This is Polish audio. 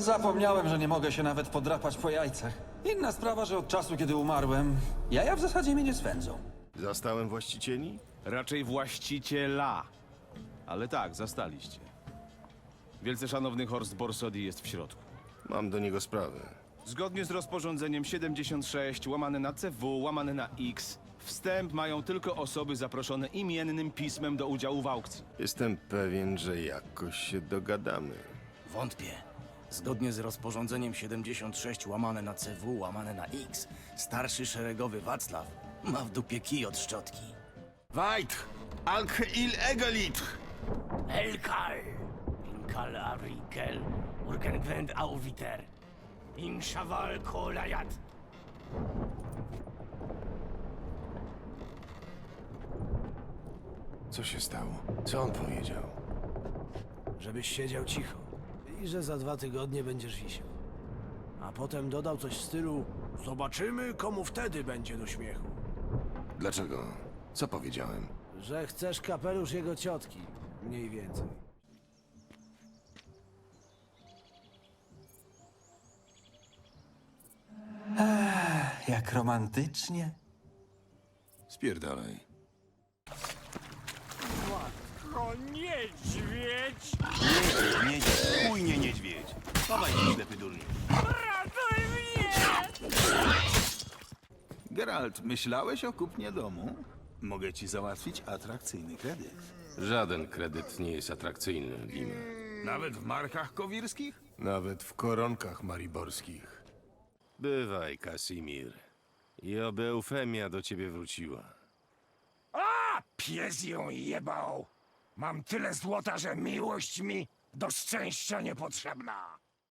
Zapomniałem, że nie mogę się nawet podrapać po jajcach. Inna sprawa, że od czasu, kiedy umarłem, jaja w zasadzie mnie nie swędzą. Zastałem właścicieli? Raczej właściciela. Ale tak, zastaliście. Wielce szanowny Horst Borsodi jest w środku. Mam do niego sprawę. Zgodnie z rozporządzeniem 76 łamane na CW łamane na X wstęp mają tylko osoby zaproszone imiennym pismem do udziału w aukcji. Jestem pewien, że jakoś się dogadamy. Wątpię. Zgodnie z rozporządzeniem 76 łamane na CW łamane na X, starszy szeregowy Wacław ma w dupie kij od szczotki. Weit! Alk il egalit! Elkal, Inkal Arikel, Urgengwend Auwiter, Inshaval Kolayat. Co się stało? Co on powiedział? Żebyś siedział cicho i że za dwa tygodnie będziesz wisiał. A potem dodał coś w stylu Zobaczymy, komu wtedy będzie do śmiechu. Dlaczego? Co powiedziałem? Że chcesz kapelusz jego ciotki, mniej więcej. Jak romantycznie. Spierdalaj. O niedźwiedź! Niedźwiedź, chuj nie niedźwiedź. Chowaj się, ślepy durniu. Ratuj mnie! Geralt, myślałeś o kupnie domu? Mogę ci załatwić atrakcyjny kredyt. Żaden kredyt nie jest atrakcyjny, Lim. Nawet w markach kowirskich? Nawet w koronkach mariborskich. Bywaj, Kasimir. I oby Eufemia do ciebie wróciła. A, pies ją jebał! Mam tyle złota, że miłość mi do szczęścia niepotrzebna.